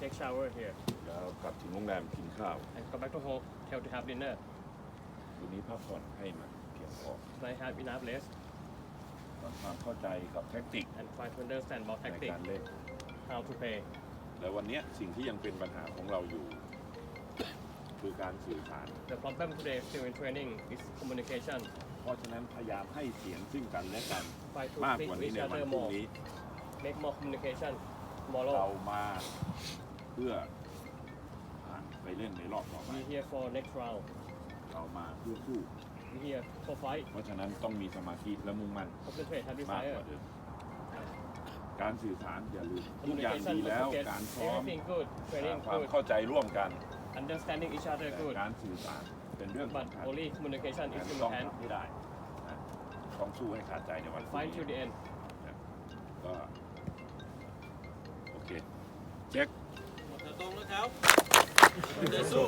take shower here แล้วกลับถึงโรงแรมกินข้าว and go back to hotel to have dinner คืนนี้พักผ่อนให้มันเพียงพอ tonight have enough rest ทำความเข้าใจกับแท็กติก and try to understand about ใน tactics การเล่น how to play และวันเนี้ยสิ่งที่ยังเป็นปัญหาของเราอยู่ คือการสื่อสาร the problem today still in training is communication เพราะฉะนั้นพยายามให้เสียงซึ่งกันและกัน try to มาก speak กว่า to นี้ each ในวัน other พรุ่ง more นี้ make more communication เรา tomorrow มา เพื่อผ่านไปเล่นในรอบต่อไป we here for next round เรามาเพื่อสู้ we here for fight เพราะฉะนั้นต้องมีสมาธิและมุ่งมั่น concentrate have มาก desire กว่าเดิมการสื่อสารอย่าลืมทุกอย่างดี communication แล้ว don't forget การซ้อม everything good training ความ good เข้าใจร่วมกัน understanding each other แต่ good การสื่อสารเป็นเรื่อง but สำคัญ only communication งั้ is น in ต้ the อง hand ทำให้ได้นะต้องสู้ให้ขาดใจในวันพรุ่ง fight นี้ to the end ก็โอเค เช็คหมด ตรงแล้วครับเดี๋ยวสู้